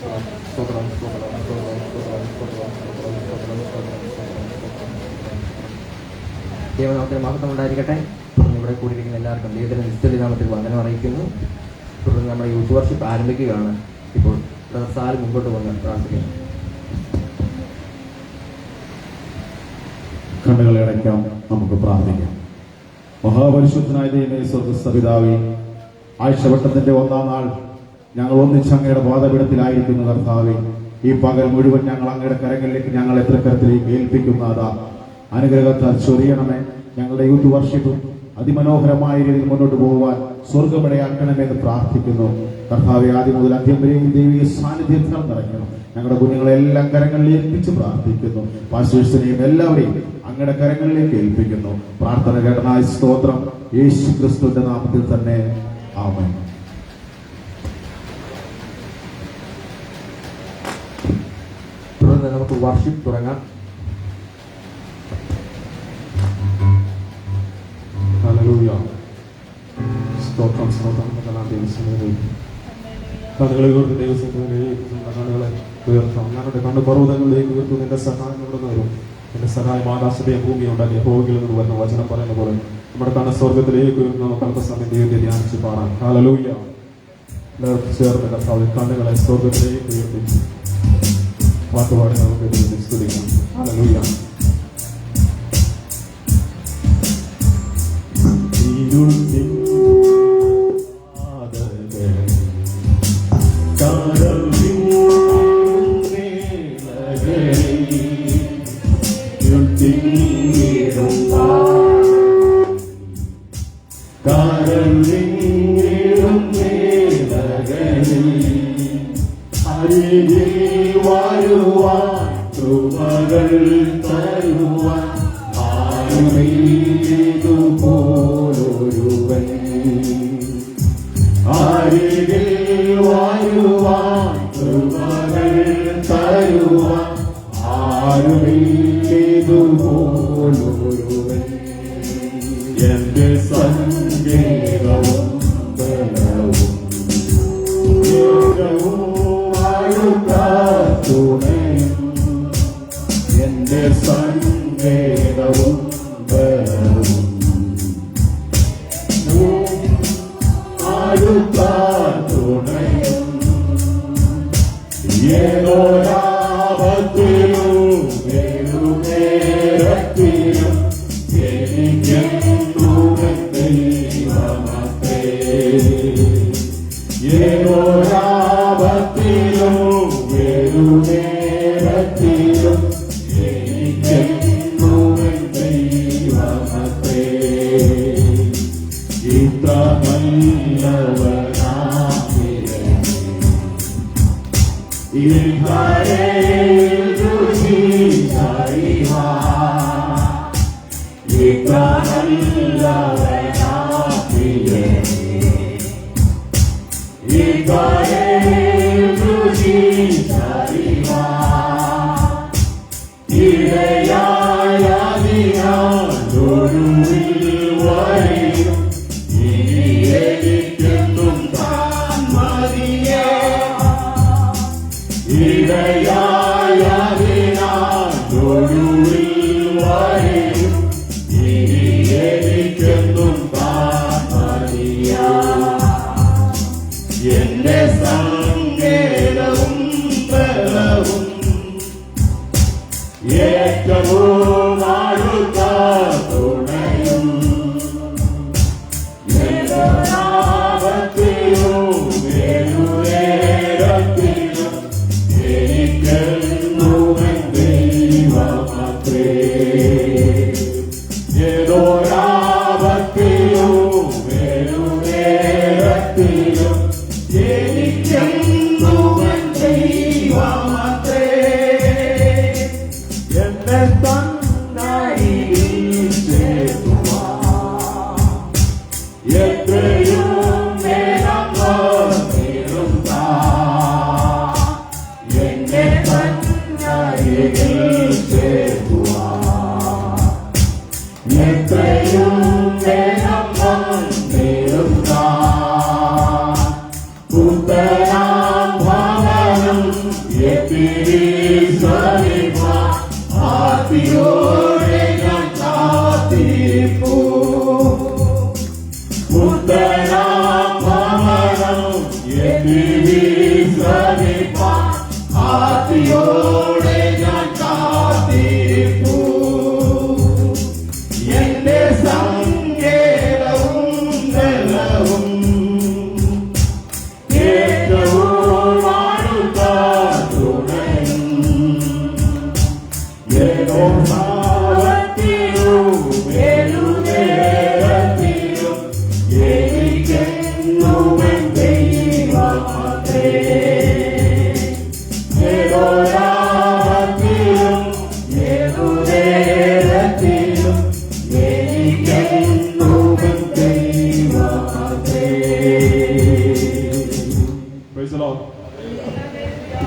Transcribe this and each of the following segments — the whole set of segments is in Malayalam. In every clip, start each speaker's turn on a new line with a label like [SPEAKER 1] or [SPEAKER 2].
[SPEAKER 1] ദൈവനാമത്തിന് മഹത്വം ഉണ്ടായിരിക്കട്ടെ. ഇവിടെ കൂടിയിരിക്കുന്ന എല്ലാവർക്കും ദൈവത്തിന് നിശ്ചിത നാമത്തിൽ വന്ദനം അറിയിക്കുന്നു. തുടർന്ന് നമ്മുടെ യൂത്ത് വർഷിപ്പ് ആരംഭിക്കുകയാണ്. ഇപ്പോൾ സാൽ മുമ്പോട്ട് വന്ന് പ്രാർത്ഥിക്കുന്നു.
[SPEAKER 2] കണ്ണുകളെ നമുക്ക് പ്രാർത്ഥിക്കാം. മഹാപരിശുദ്ധനായ ദൈവമേ സ്വർഗസ്ഥ പിതാവി ആഴ്ചവട്ടത്തിന്റെ ഒന്നാം നാൾ ഞങ്ങൾ ഒന്നിച്ച് അങ്ങയുടെ പാതപീഠത്തിലായിരിക്കുന്ന കർത്താവേ. ഈ പകൽ മുഴുവൻ ഞങ്ങൾ അങ്ങയുടെ കരങ്ങളിലേക്ക് ഞങ്ങൾ എത്ര കരത്തിലേക്ക് ഏൽപ്പിക്കുന്നതാ അനുഗ്രഹത്താൽ ചൊരിയണമേ ഞങ്ങളുടെ യൂത്ത് വർഷിപ്പും അതിമനോഹരമായ രീതിയിൽ മുന്നോട്ട് പോകുവാൻ സ്വർഗമിടയാക്കണമെന്ന് പ്രാർത്ഥിക്കുന്നു. കർത്താവെ ആദ്യം മുതൽ അന്ത്യം വരെയും ദൈവിക സാന്നിധ്യത്താൽ നിറയ്ക്കണം. ഞങ്ങളുടെ കുഞ്ഞുങ്ങളെ എല്ലാം കരങ്ങളിൽ ഏൽപ്പിച്ച് പ്രാർത്ഥിക്കുന്നു. പാസ്റ്റേഴ്സിനെയും എല്ലാവരെയും അങ്ങയുടെ കരങ്ങളിലേക്ക് ഏൽപ്പിക്കുന്നു. പ്രാർത്ഥന കേട്ടനായ സ്തോത്രം. യേശു ക്രിസ്തുവിന്റെ നാമത്തിൽ തന്നെ. ആമേൻ
[SPEAKER 1] തുടർന്ന് നമുക്ക് വർഷിപ്പ് തുടങ്ങാം.
[SPEAKER 3] ഹല്ലേലൂയ. സ്തോത്രം സ്തോത്രം. ദൈവസന്നിധിയിൽ കണ്ണുകളെ ഉയർത്തി നമ്മുടെ കണ്ണുകളെ ഉയർത്താം. നിന്റെ സഹായം ഇവിടെ നിന്റെ സഹായം ആകാശത്തെയും ഭൂമി ഉണ്ടാക്കിയ ഭോഗിൽ നിന്ന് വരുന്ന വചനം പറയുന്ന പോലെ. നമ്മുടെ കണ്ണ സ്വർഗത്തിലേക്ക് ഉയർന്ന് നമുക്ക് അല്പസമയം ദൈവത്തെ ധ്യാനിച്ച് പാടാം. എല്ലാവർക്കും ചേർന്ന് കർത്താവ് കണ്ണുകളെ സ്വർഗത്തിലേക്ക് ഉയർത്തി പാട്ടുപാടി നമുക്ക് സ്തുതിക്കാം
[SPEAKER 4] ഹലലൂയ ഇരുട്ടിൽ
[SPEAKER 5] Sunday, Sunday. Israel.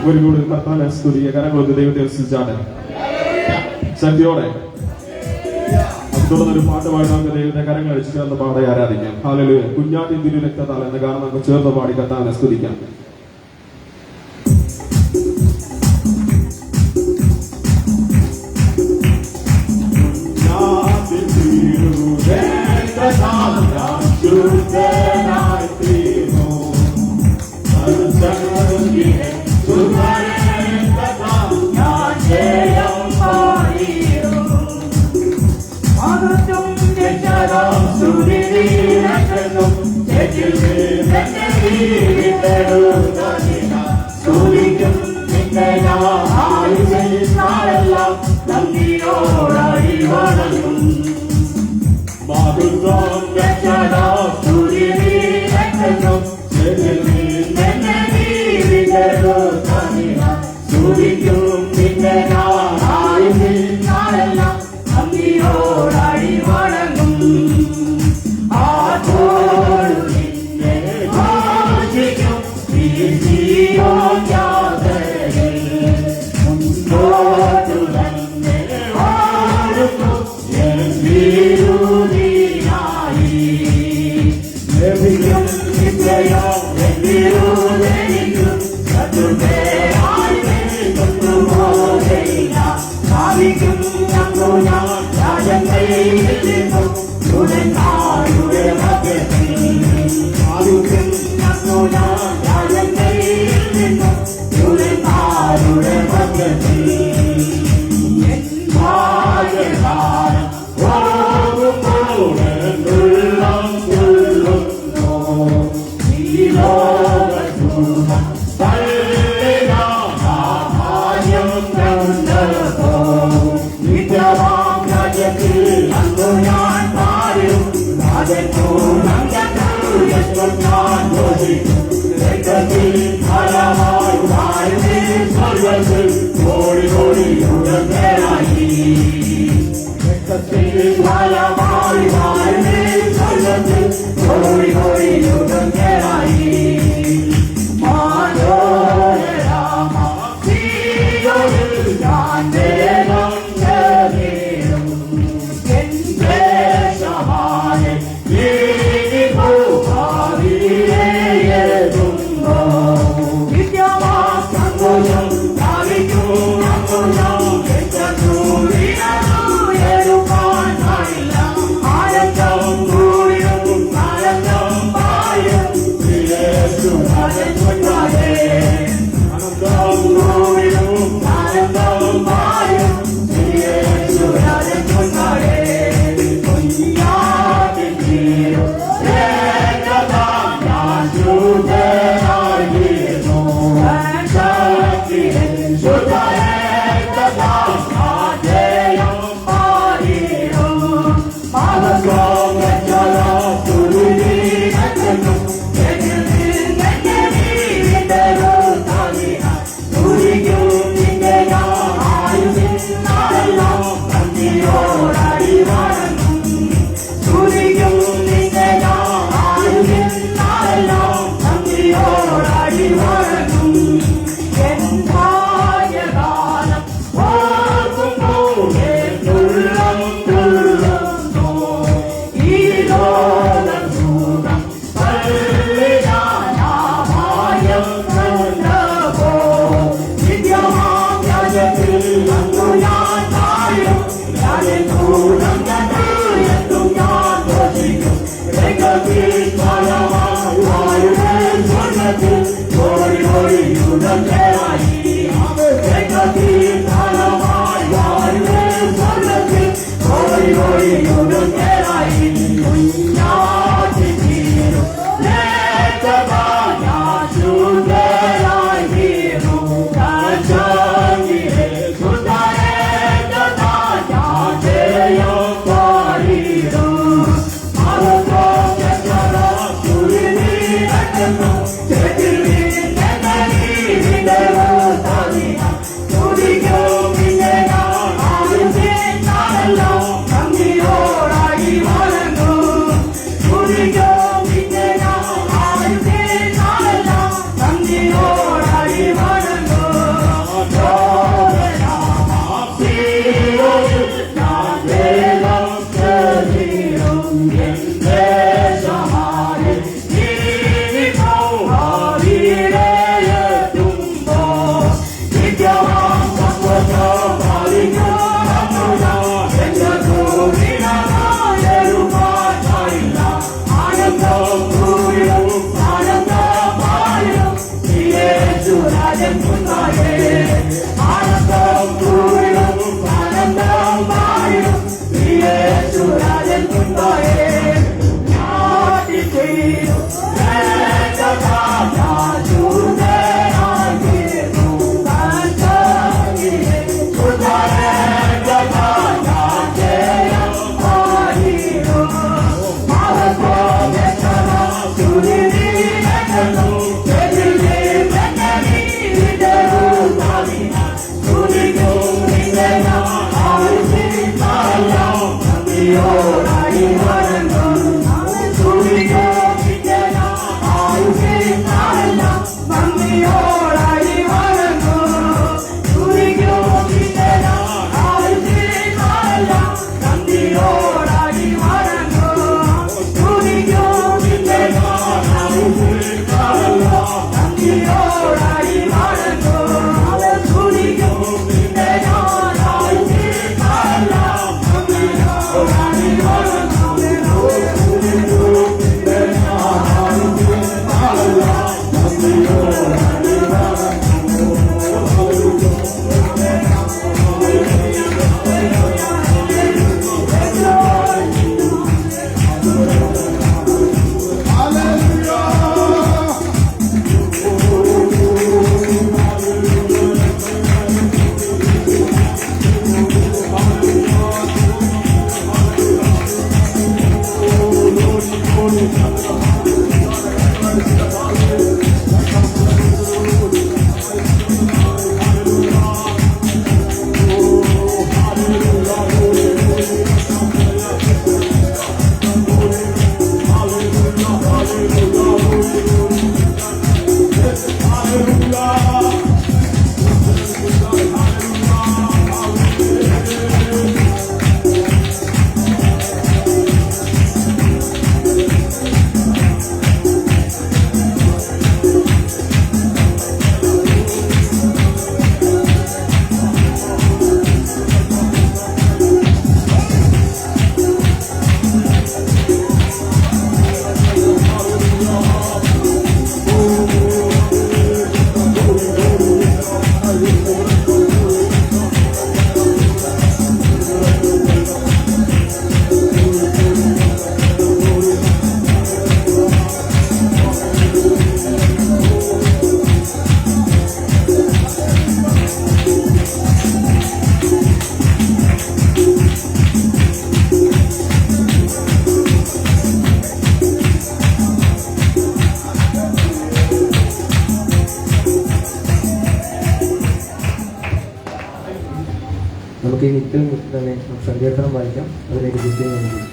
[SPEAKER 5] ഒരു കൂടി കർത്താനെ സ്തുതിക്കുക. കരങ്ങളൊക്കെ ദൈവത്തെ സ്തുതിച്ചാണ് ശക്തിയോടെ. തുടർന്നൊരു പാട്ടുമായി നമുക്ക് ദൈവത്തെ കരങ്ങൾ അടിച്ചു ചേർന്ന് പാടെ ആരാധിക്കാം. ഹാലലു കുഞ്ഞാട്ടി തിരു എന്ന കാരണം നമുക്ക് ചേർന്ന് പാടി കർത്താവിനെ സ്തുതിക്കാം. നമുക്ക് നിത്യൽ തന്നെ സങ്കീർത്തനം വായിക്കാം. അതിലേക്ക് വിജയം നൽകി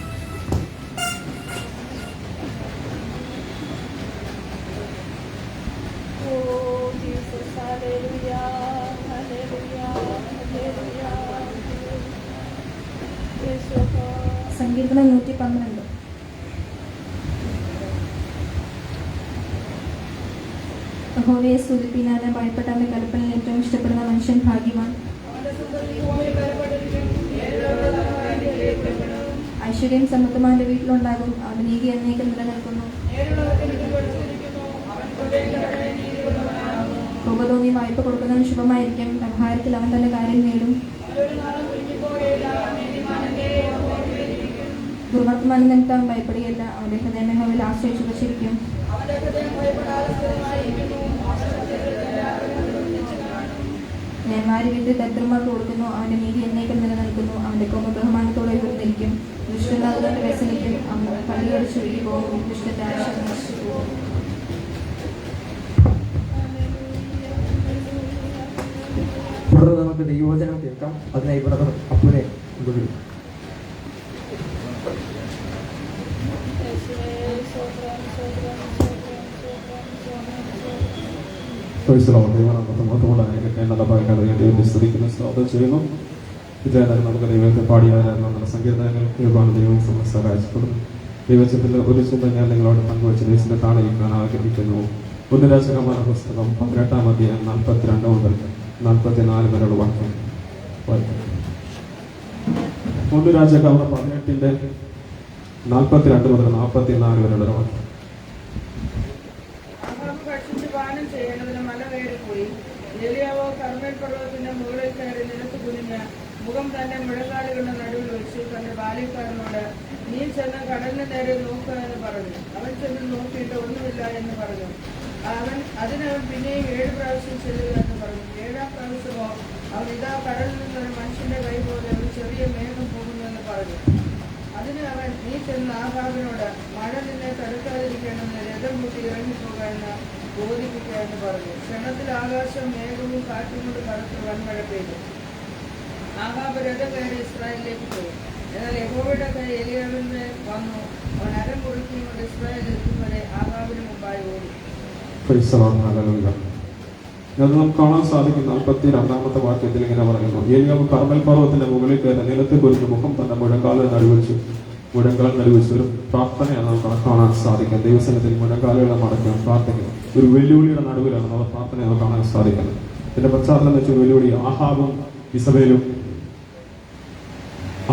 [SPEAKER 6] വ്യവഹാരത്തിൽ അവൻ തന്റെ കാര്യം നേടും. ദുർവർത്തമാനം നിമിത്തം ഭയപ്പെടുകയില്ല. അവന്റെ ഹൃദയമേഹവിൽ ആശ്രയിച്ചു വച്ചിരിക്കും നേന്മാരി വിദ്യ ദരിദ്രന്മാർക്ക് കൊടുക്കുന്നു. അവന്റെ നീതി എന്നേക്കും നിലനിൽക്കുന്നു. അവന്റെ കോമ ബഹുമാനത്തോടെ ഉയർന്നിരിക്കും ദുഷ്ടൻ അതുകൊണ്ട് വ്യസനിക്കും. അവൻ പള്ളിയോട് ചുരുക്കി പോകും ദുഷ്ടന്റെ ആശയം നശിച്ചു പോകും
[SPEAKER 5] തുടർന്ന് നമുക്ക് ദൈവവചനം കേൾക്കാം അതിനായി ബ്രദർ അപ്പുനെ
[SPEAKER 3] ഒരു ചിന്ത പുസ്തകം പതിനെട്ടാം അധ്യായം നാൽപ്പത്തിരണ്ട് മുതൽ നാൽപ്പത്തിനാല് വരെയുള്ള വാക്യം ഒന്ന് രാജകമാന പതിനെട്ടിന്റെ നാൽപ്പത്തിരണ്ട് മുതൽ നാൽപ്പത്തിനാല് വരെയുള്ള വാക്യം
[SPEAKER 7] ഏലിയാവോ കർമ്മേൽ പർവതത്തിന്റെ മുകളിൽ കയറി നിലത്ത് കുനിഞ്ഞ് മുഖം തന്റെ മുഴകാലുകളുടെ നടുവിൽ വെച്ച് തന്റെ ബാല്യക്കാരനോട് നീ ചെന്ന് കടലിന് നേരെ നോക്കുക എന്ന് പറഞ്ഞു. അവൻ ചെന്ന് നോക്കിയിട്ട് ഒന്നുമില്ല എന്ന് പറഞ്ഞു. അവൻ അതിനവൻ പിന്നെയും ഏഴ് പ്രാവശ്യം ചെല്ലുക പ്രാവശ്യമോ ഇതാ കടലിൽ നിന്നൊരു മനുഷ്യന്റെ കൈ പോലെ ഒരു ചെറിയ മേഘം പോകുന്നുവെന്ന് പറഞ്ഞു. അതിന് അവൻ നീ ചെന്ന് ആഹാബിനോട് മഴ നിന്നെ തടുക്കാതിരിക്കണമെന്ന് രഥം കൂട്ടി ഇറങ്ങിപ്പോക എന്ന് ബോധിപ്പിക്കുക എന്ന് പറഞ്ഞു. ക്ഷണത്തിൽ ആകാശം മേഘവും കാറ്റും കൊണ്ട് കറുത്ത് വൻമഴ പെയ്തു. ആഹാബ് രഥം കയറി ഇസ്രായേലിലേക്ക് പോയി. എന്നാൽ യഹോവയുടെ കൈ എലിയാവിന് വന്നു. അവൻ അരം കുറിക്കും കൊണ്ട് ഇസ്രായേൽ എത്തും വരെ ആഹാബിന് മുമ്പായി ഓടി.
[SPEAKER 3] അത് നമുക്ക് കാണാൻ സാധിക്കും. നാൽപ്പത്തി രണ്ടാമത്തെ വാക്യത്തിൽ ഇങ്ങനെ പറയുന്നു. ഏലിയാവ് കർമ്മൽ പർവത്തിന്റെ മുകളിൽ കയറി നിലത്ത് കുറിച്ച് മുഖം തന്നെ മുഴങ്കാലിൽ നടുവിച്ചു മുഴങ്കാൽ നടുവിച്ചു ഒരു പ്രാർത്ഥനയാണ് നമുക്ക് കാണാൻ സാധിക്കുന്നത്. ദൈവസനത്തിൽ മുഴങ്കാലുകളെ മടക്കാൻ പ്രാർത്ഥിക്കുന്നു. ഒരു വെല്ലുവിളിയുടെ നടുവിലാണ് നമ്മൾ പ്രാർത്ഥന നമുക്ക് കാണാൻ സാധിക്കുന്നത്. ഇതിന്റെ പശ്ചാത്തലം വെച്ച് വെല്ലുവിളി. ആഹാബും ഇസബേലും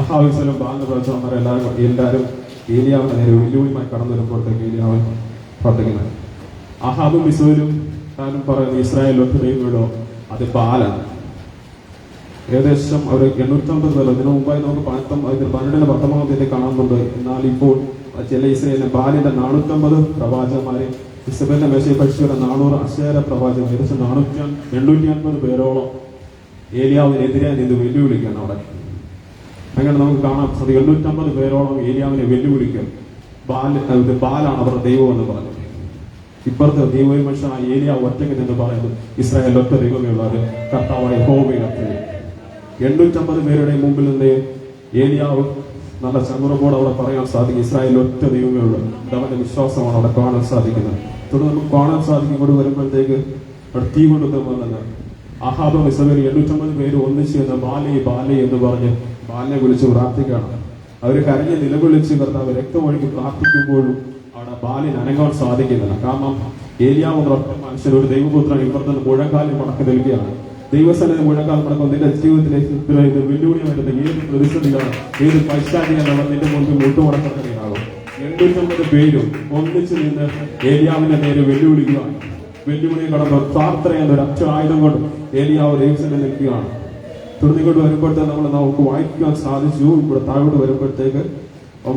[SPEAKER 3] അഹാവിസലും ബാങ്ക് പ്രവർത്തനം എല്ലാവരും എല്ലാവരും ഏലിയാവിന്റെ നേരെ വെല്ലുവിളിയുമായി കടന്നു വരുമ്പോഴത്തേക്ക് ഏലിയാവൻ പ്രാർത്ഥിക്കുന്നത് ആഹാബും ഇസബേലും താനും പറയുന്നത് ഇസ്രായേൽ ഒറ്റ ദൈവങ്ങളോ അത് ബാലാണ്. ഏകദേശം ഒരു എണ്ണൂറ്റമ്പത് പേർ ഇതിനു മുമ്പായി നമുക്ക് പത്തൊമ്പ ഇതിന് പന്ത്രണ്ടിന് പത്തൊമ്പതാമത്തെ കാണുന്നുണ്ട് എന്നാൽ ഇപ്പോൾ ചില ഇസ്രയേലിലെ ബാലിന്റെ നാനൂറ്റമ്പത് പ്രവാചകന്മാരെ ഇസബലിന്റെ മേശയെ പക്ഷിയുടെ നാനൂറ് അശേര പ്രവാചകർ ഏകദേശം നാനൂറ്റി എണ്ണൂറ്റി അൻപത് പേരോളം ഏലിയാവിനെതിരെ നിന്ന് വെല്ലുവിളിക്കുകയാണ് അവിടെ. അങ്ങനെ നമുക്ക് കാണാം എണ്ണൂറ്റമ്പത് പേരോളം ഏലിയാവിനെ വെല്ലുവിളിക്കും ബാൽ ബാലാണ് അവരുടെ ദൈവം എന്ന് പറഞ്ഞു ഇപ്പുറത്തെ ദൈവം മനുഷ്യനായ ഏലിയ ഒറ്റയ്ക്ക് നിന്ന് പറയുന്നു ഇസ്രായേൽ ഒറ്റ ദൈവമേ ഉള്ളത് കർത്താവായ ഹോമയിലത്രേ എണ്ണൂറ്റമ്പത് പേരുടെ മുമ്പിൽ നിന്ന് ഏലിയാവ് നല്ല ചമുറപ്പോടെ അവിടെ പറയാൻ സാധിക്കും ഇസ്രായേൽ ഒറ്റ ദൈവമേ ഉള്ളൂ അവന്റെ വിശ്വാസമാണ് അവിടെ കാണാൻ സാധിക്കുന്നത്. തുടർന്ന് നമുക്ക് കാണാൻ സാധിക്കും ഇവിടെ വരുമ്പോഴത്തേക്ക് അവിടെ തീ കൊണ്ടുവന്നത് അഹാബം ഇസ്രേൽ എണ്ണൂറ്റമ്പത് പേര് ഒന്നിച്ച് എന്ന് ബാലേ ബാലേ എന്ന് പറഞ്ഞ് ബാലിനെ വിളിച്ച് പ്രാർത്ഥിക്കുകയാണ്. അവർ കരഞ്ഞ് നിലവിളിച്ച് കർത്താവ് രക്തമൊഴുകി പ്രാർത്ഥിക്കുമ്പോഴും ബാലിന് അനങ്ങാൻ സാധിക്കുന്നില്ല. കാരണം ഏലിയാവ് ഒറ്റ മനുഷ്യൻ ഒരു ദൈവപുത്രൻ ഇവരുടെ മുഴക്കാലിൽ മടക്കി നൽകുകയാണ് ദൈവസേന മുഴക്കാലം മടക്കം നിന്റെ ജീവിതത്തിലേക്ക് വെല്ലുവിളി വരുന്ന ഏത് പ്രതിസന്ധികളാണ് ഏത് പൈശാചികളാണ് നിന്റെ മുൻപിൽ മുട്ടുമുടക്കുന്നതിനാകും എണ്ണൂറ്റമ്പത് പേരും ഒന്നിച്ചു നിന്ന് ഏലിയാവിന്റെ നേരെ വെല്ലുവിളിക്കുകയാണ് വെല്ലുവിളി കടന്ന് പ്രാർത്ഥന എന്നൊരു അച്ഛ ആയുധം കൊണ്ട് ഏലിയാവ് ദൈവസേന നിൽക്കുകയാണ്. തുടർന്ന് വരുമ്പോഴത്തേക്ക് നമ്മൾ നമുക്ക് വായിക്കാൻ സാധിച്ചു. ഇവിടെ താഴോട്ട് വരുമ്പോഴത്തേക്ക്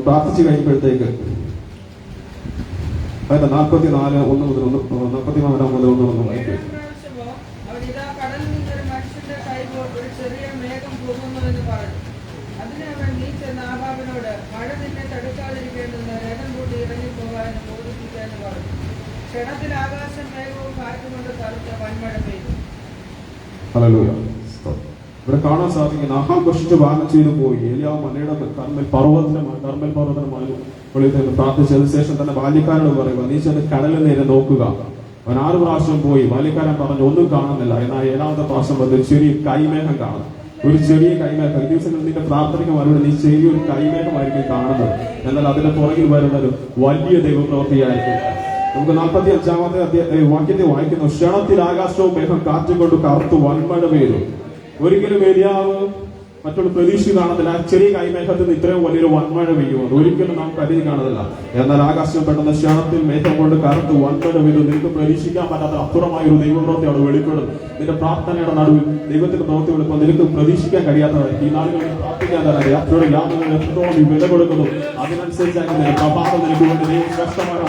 [SPEAKER 3] പ്രാർത്ഥിച്ചു കഴിയുമ്പോഴത്തേക്ക് അതായത് നാൽപ്പത്തി നാല് ഒന്ന് മുതൽ ഒന്ന് നാൽപ്പത്തി നാലാം മുതൽ ഒന്ന് ഒന്ന്
[SPEAKER 7] ക്ഷണത്തിൽ ആകാശം മേഘവും കാറ്റുകൊണ്ട് കറുത്ത വൻമഴ പെയ്തു.
[SPEAKER 3] ഇവിടെ കാണാൻ സാധിക്കുന്ന ആഹാം വർഷിച്ച് വാഹനം ചെയ്തു പോയി. എലിയാവ് മലയുടെ കർമ്മൽ പർവതത്തിന് കർമ്മൽ പർവതത്തിന് വെളിയിൽ പ്രാർത്ഥിച്ചതിന് ശേഷം തന്നെ ബാല്യക്കാരോട് പറയുക നീ ചെന്ന് കടലിൽ നേരെ നോക്കുക. അവൻ ആറ് പ്രാവശ്യം പോയി. ബാല്യക്കാരൻ പറഞ്ഞു ഒന്നും കാണുന്നില്ല. എന്നാൽ ഏഴാമത്തെ പ്രാവശ്യം വന്ന് ചെറിയ കൈമേഘം കാണും. ഒരു ചെറിയ കൈമേഘം. ദിവസങ്ങളിൽ നിന്റെ പ്രാർത്ഥനയ്ക്ക് മറുപടി നീ ചെറിയൊരു കൈമേഘമായിരിക്കും കാണുന്നത്. എന്നാൽ അതിന്റെ പുറകിൽ വരുന്നത് വലിയ ദൈവപ്രവൃത്തിയായിരിക്കും. നമുക്ക് നാൽപ്പത്തി അഞ്ചാമത്തെ വാക്യത്തെ വായിക്കുന്നു ക്ഷണത്തിൽ ആകാശവും മേഘം കാറ്റും കൊണ്ട് കറുത്തു വൻമഴ പെയ്തു. ഒരിക്കലും ഏരിയാവ് മറ്റുള്ള പ്രതീക്ഷ കാണത്തില്ല. ചെറിയ കൈമേഘത്തിൽ നിന്ന് ഇത്രയും വലിയൊരു വൻമഴ പെയ്യുമെന്ന്. ഒരിക്കലും നാം കരുതി കാണുന്നില്ല എന്നാൽ ആകാശം പെട്ടെന്ന് ക്ഷണത്തിൽ മേഘം കൊണ്ട് കറുത്ത് വൻമഴ പെയ്തു. നിനക്ക് പ്രതീക്ഷിക്കാൻ പറ്റാത്ത അപ്പുറമായ ഒരു ദൈവപ്രവൃത്തി അവിടെ വെളിപ്പെടും. നിന്റെ പ്രാർത്ഥനയുടെ നടുവിൽ ദൈവത്തിന്റെ പ്രവൃത്തി വെളുപ്പം നിനക്ക് പ്രതീക്ഷിക്കാൻ കഴിയാത്തവർ ഈ നാളുകളിൽ പ്രാർത്ഥിക്കാൻ തന്നെ അത്രയുടെ യാതൊരു എത്രത്തോളം ഈ വില കൊടുക്കുന്നു. അതിനനുസരിച്ചാണ് പ്രഭാതം നിനക്ക് വേണ്ടി ദൈവം ശ്രേഷ്ഠമായ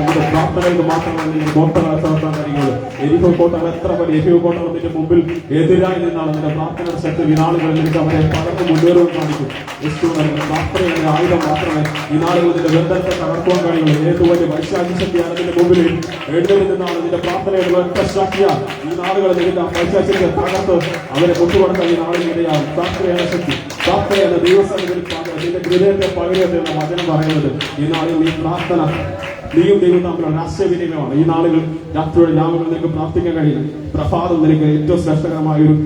[SPEAKER 3] നിന്റെ പ്രാർത്ഥനകൾക്ക് മാത്രമല്ല നീ കോട്ടകൾ നടത്താൻ കഴിയുള്ളൂ എരിഹോ കോട്ടകൾ എത്ര വലിയ എരിഹോ കോട്ടകൾ നിന്റെ മുമ്പിൽ എതിരായി നിന്നാണ് നിന്റെ പ്രാർത്ഥന ശക്തി. ഈ നാളുകളിൽ അവരെ പകർന്നു മുന്നേറുവാൻ കാണിക്കും യേശു നൽകുന്ന പ്രാർത്ഥനയുടെ ആയുധം മാത്രമേ ഈ നിന്റെ ബന്ധത്തെ തകർക്കുവാൻ കഴിയുള്ളൂ. ഏത് വലിയ വൈശാഖി ശക്തിയാണ് നിന്റെ മുമ്പിൽ നിന്നാണ് നിന്റെ പ്രാർത്ഥനയുടെ ഒറ്റ ഈ നാളുകളിൽ നിന്റെ വൈശാഖിന്റെ തകർത്ത് അവരെ കൊണ്ടുകൊടുക്കാൻ ഈ നാളിൽ ഇടയാകും. പ്രാർത്ഥനയാണ് ശക്തി. പ്രാർത്ഥനയാണ് ദൈവസന്നിധിയിൽ നിന്റെ ഹൃദയത്തെ പകരത്തെ വചനം പറയുന്നത് ഈ നാളിൽ നീ പ്രാർത്ഥന നീയും ദൈവം തമ്മിലുള്ള ആശയവിനിമയമാണ്. ഈ നാളുകൾ രാത്രിയുടെ ഞാമുകൾ നിനക്ക് പ്രാർത്ഥിക്കാൻ കഴിയില്ല. പ്രഭാതം നിനക്ക് ഏറ്റവും ശ്രേഷ്ഠകരമായ ഒരു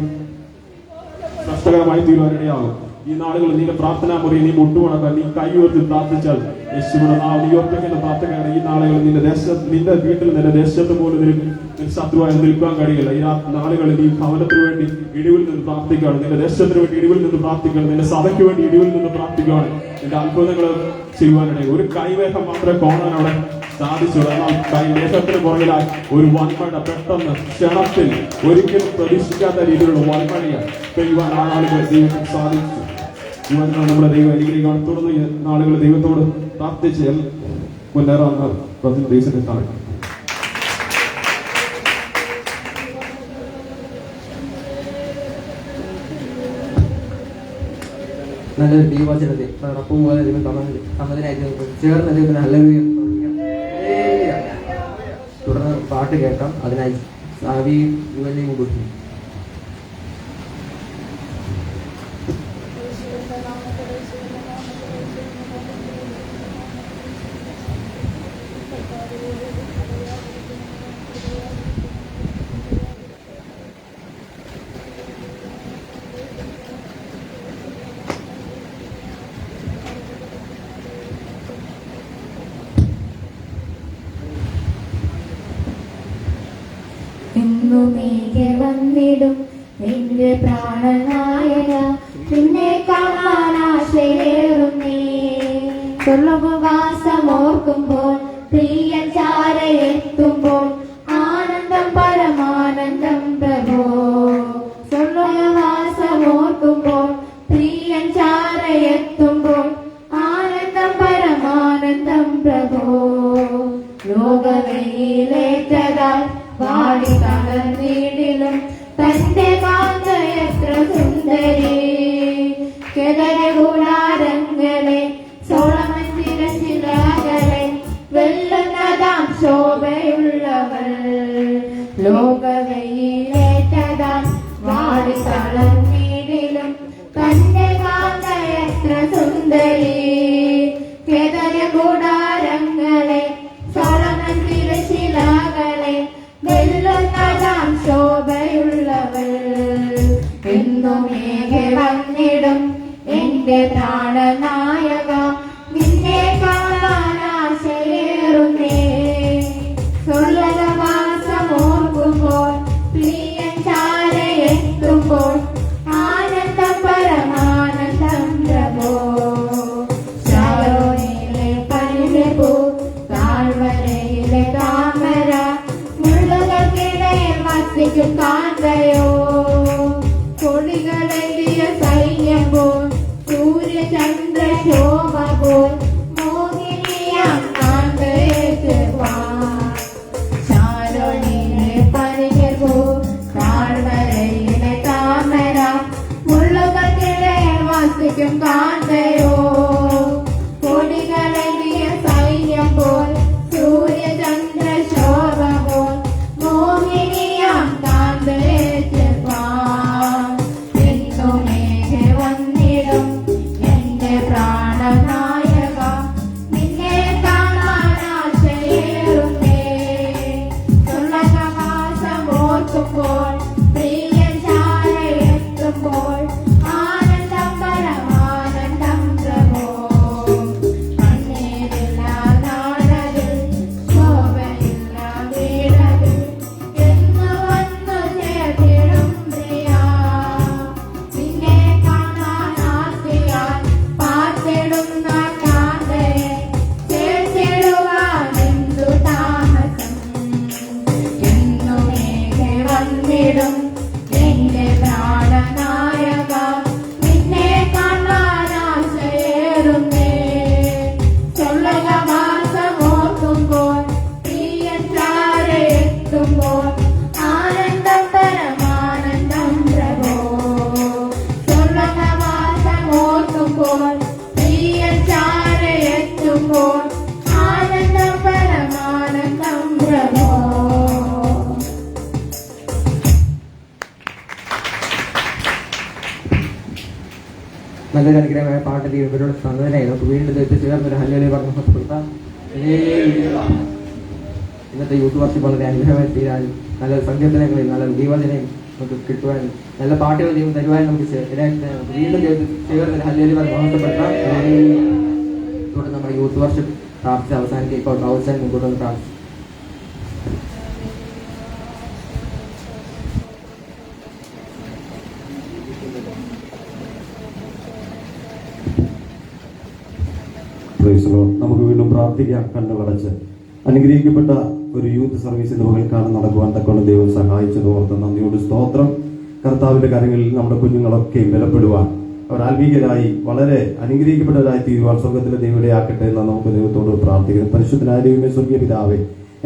[SPEAKER 3] ശ്രേഷ്ഠകരമായി തീരുവാനിടയാകും ഈ നാളുകൾ നിന്റെ പ്രാർത്ഥനാ മുറി നീ മുട്ടുമുടക്കാൻ നീ ഉയർത്തി പ്രാർത്ഥിച്ചാൽ യേശുവിടെ നാ നീ ഒറ്റയ്ക്കുന്ന പ്രാർത്ഥനയാണ് ഈ നാളുകൾ നിന്റെ ദേശത്ത് നിന്റെ വീട്ടിൽ നിന്റെ ദേശത്ത് പോലും നിനക്ക് ശത്രുവായി നിൽക്കാൻ കഴിയില്ല. ഈ നാളുകളിൽ നീ ഭവനത്തിന് വേണ്ടി ഇടിവിൽ നിന്ന് പ്രാർത്ഥിക്കുകയാണ്. നിന്റെ ദേശത്തിന് വേണ്ടി ഇടിവിൽ നിന്ന് പ്രാർത്ഥിക്കുകയാണ്. നിന്റെ സഭയ്ക്ക് വേണ്ടി ഇടിവിൽ നിന്ന് പ്രാർത്ഥിക്കുകയാണ്. നിന്റെ അത്ഭുതങ്ങൾ ചെയ്യുവാനിടയിൽ ഒരു കൈവേഹം മാത്രമേ കോണാൻ അവിടെ സാധിച്ചുള്ളൂ എന്നാൽ കൈവേഗത്തിന് പുറകിലായി ഒരു വൻമഴ പെട്ടെന്ന് ക്ഷണത്തിൽ ഒരിക്കലും പ്രതീക്ഷിക്കാത്ത രീതിയിലുള്ള വൻമഴയെ പെയ്യുവാൻ ആ നാളുകൾ ദൈവത്തിന് സാധിച്ചു. ഇവനാണ് നമ്മുടെ ദൈവം അനുഗ്രഹിക്കാൻ തുടർന്ന് നാളുകൾ ദൈവത്തോട് പ്രാർത്ഥിച്ച് മുന്നേറാവുന്ന ദേശത്തെ സാധിക്കും
[SPEAKER 5] നല്ലൊരു ദൈവവചനത്തെ നടപ്പും പോലെ ദൈവം തന്ന തന്നതിനായിട്ട് ചേർന്ന് ദൈവത്തിന് നല്ല പാട്ട് കേൾക്കാം. അതിനായി സാവി യുവനെയും കൂട്ടി.
[SPEAKER 8] എന്നുമേകെ വന്നിടും. നിന്റെ പ്രാണനായക നിന്നെ കാണാനാശയേറുന്നേ ആശയേറുന്നേ സ്വർഗവാസമോർക്കുമ്പോൾ Neri.
[SPEAKER 1] നല്ലൊരു അനുഗ്രഹമായ പാട്ട് ഇവരോട് തന്നതിനായി നമുക്ക് വീണ്ടും എത്തിച്ചേർന്ന് ഒരു ഹല്ലോലി പറഞ്ഞു മഹത്വപ്പെടുത്താം. ഇന്നത്തെ യൂത്ത് വർഷം വളരെ അനുഗ്രഹമായി തീരാനും നല്ല സങ്കീർത്തനങ്ങളിൽ നല്ല ദൈവജനയും നമുക്ക് കിട്ടുവാനും നല്ല പാട്ടുകൾ ദൈവം തരുവാനും നമുക്ക് വീണ്ടും ചേർന്ന് ഒരു ഹല്ലേലൂയ പറഞ്ഞ് മഹത്വപ്പെടുത്താം. തുടർന്ന് നമ്മുടെ യൂത്ത് വർഷം പ്രാർത്ഥിച്ച് അവസാനിക്കും. ഇപ്പോൾ കൗസാൻ മുമ്പോട്ട് വന്ന് പ്രാർത്ഥിച്ചു.
[SPEAKER 2] നമുക്ക് വീണ്ടും പ്രാർത്ഥിക്കാം കണ്ണുകളടച്ച് അനുഗ്രഹിക്കപ്പെട്ട ഒരു യൂത്ത് സർവീസ് ഇന്ന് നടക്കുവാൻ തക്കൊണ്ട് ദൈവം സഹായിച്ചത്. ഓർത്ത് നന്ദിയോട് സ്തോത്രം. കർത്താവിന്റെ കാര്യങ്ങളിൽ നമ്മുടെ കുഞ്ഞുങ്ങളൊക്കെ ബലപ്പെടുവാൻ. അവർ ആത്മീകരായി വളരെ അനുഗ്രഹിക്കപ്പെട്ടവരായി തീരുവാൻ സ്വർഗത്തിലെ ദൈവയുടെ ആക്കട്ടെ എന്ന് നമുക്ക് ദൈവത്തോട് പ്രാർത്ഥിക്കുന്നു. പരിശുദ്ധനായ ദൈവമേ സ്വർഗീയ പിതാവേ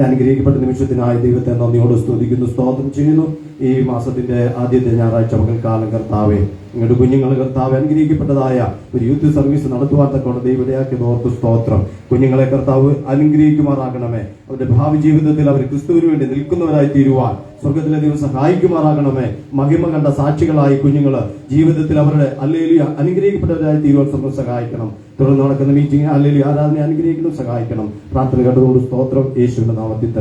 [SPEAKER 2] അനുഗ്രഹിക്കപ്പെട്ട നിമിഷത്തിനായി ദൈവത്തെ നന്ദിയോട് സ്തുതിക്കുന്നു സ്തോത്രം ചെയ്യുന്നു. ഈ മാസത്തിന്റെ ആദ്യത്തെ ഞായറാഴ്ച പകൽക്കാലം കർത്താവെ നിങ്ങളുടെ കുഞ്ഞുങ്ങൾ കർത്താവ് അനുഗ്രഹിക്കപ്പെട്ടതായ ഒരു യൂത്ത് സർവീസ് നടത്തുവാൻ തക്കോണം ദൈവതയാക്കിയത് ഓർത്ത് സ്തോത്രം. കുഞ്ഞുങ്ങളെ കർത്താവ് അനുഗ്രഹിക്കുമാറാകണമേ. അവരുടെ ഭാവി ജീവിതത്തിൽ അവർ ക്രിസ്തുവിന് വേണ്ടി നിൽക്കുന്നവരായി തീരുവാൻ സ്വർഗത്തിലെ ദൈവം സഹായിക്കുമാറാകണമേ. മഹിമ കണ്ട സാക്ഷികളായി കുഞ്ഞുങ്ങൾ ജീവിതത്തിൽ അവരുടെ അല്ലെങ്കിൽ അനുഗ്രഹിക്കപ്പെട്ടവരായി തീരുവാൻ സ്വർഗം സഹായിക്കണം. തുടർന്ന് നടക്കുന്ന മീറ്റിംഗ് അല്ലെങ്കിൽ ആരാധന അനുഗ്രഹിക്കണം സഹായിക്കണം. പ്രാർത്ഥന കേട്ടതുകൊണ്ട് സ്തോത്രം. യേശുവിന്റെ നാമത്തിൽ